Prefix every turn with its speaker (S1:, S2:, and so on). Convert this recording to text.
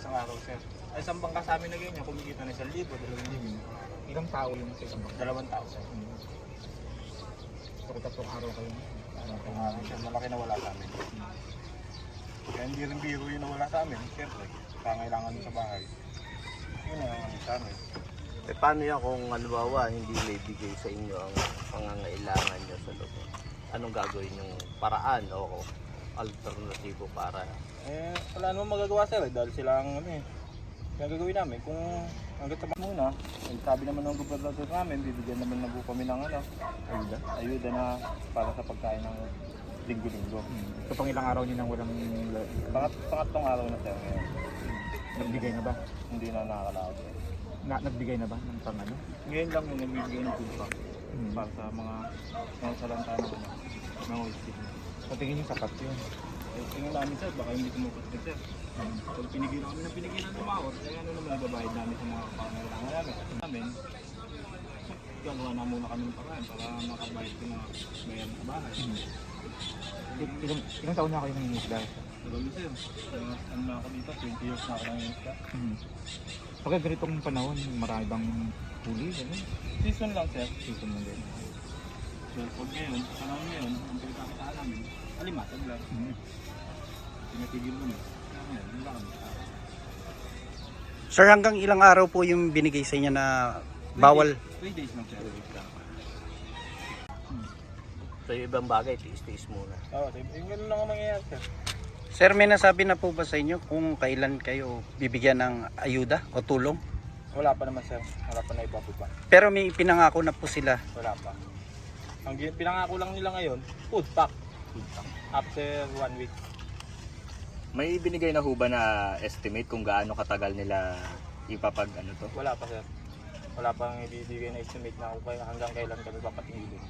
S1: isang araw, sir. Ay, isang bangka sa amin na ganyan, kumikita na isang libo, dalawang libo.
S2: Ilang tao yung sa isang bangka?
S1: Dalawang tao, sir.
S2: So, tatlong araw kayo.
S1: Kung ano, sir, malaki na wala sa amin. Kaya hindi rin biro yun na wala sa amin, siyempre. Kangailangan sa bahay. Yun na ang sa amin.
S3: Eh, paano yan kung halimbawa hindi may bigay sa inyo ang pangangailangan nyo sa lugar? Anong gagawin yung paraan o alternatibo para
S1: Eh, wala namang magagawa sir, eh, dahil sila ang ano eh. Kaya gagawin namin, kung hanggat sa muna, eh, sabi naman ng gobernador namin, bibigyan naman na po kami ng ano, ayuda, ayuda na para sa pagkain ng linggo-linggo.
S2: So, pang ilang araw niyo nang walang
S1: Pangat, pangatlong araw na sir ngayon,
S2: nagbigay na ba?
S1: hindi na nakakalaot. eh.
S2: Na, nagbigay na ba ng pang ano?
S1: Ngayon lang yung nagbibigay ng food
S2: Hmm.
S1: para sa mga mga salanta ng ano, ng whiskey.
S2: Sa tingin sapat yun.
S1: Eh, tingin namin sir, baka hindi tumukot na sir. Pag pinigilan kami ng pinigilan tumawad, eh ano naman nagbabayad namin sa mga pangangailangan namin. Namin, gagawa na muna kami ng paraan para makabayad ko na bayan sa bahay.
S2: Il- Ilang, ilang taon na kayo nangingisda?
S1: Tagal na sir, uh, ano na ako dito, 20 years na ako nangingisda.
S2: Hmm. Pagka ganitong panahon, marami bang huli? Ano?
S1: Season lang sir.
S2: Season mo din.
S1: So pag ngayon, sa panahon ngayon, alimatag lang.
S2: Hmm.
S1: Pinatigil mo na.
S4: Sir, hanggang ilang araw po yung binigay sa inyo na bawal?
S1: 3 days lang sir.
S3: sa ibang bagay, tiis-tiis muna.
S1: Oo, oh, yung ganun lang ang mangyayari sir.
S4: Sir, may nasabi na po ba sa inyo kung kailan kayo bibigyan ng ayuda o tulong?
S1: Wala pa naman sir, wala pa na iba pa.
S4: Pero may pinangako na po sila.
S1: Wala pa. Ang pinangako lang nila ngayon, food pack. After one week.
S5: May ibinigay na ho ba na estimate kung gaano katagal nila ipapag ano to?
S1: Wala pa sir. Wala pang ibibigay na estimate na kung kaya hanggang kailan kami papatingin.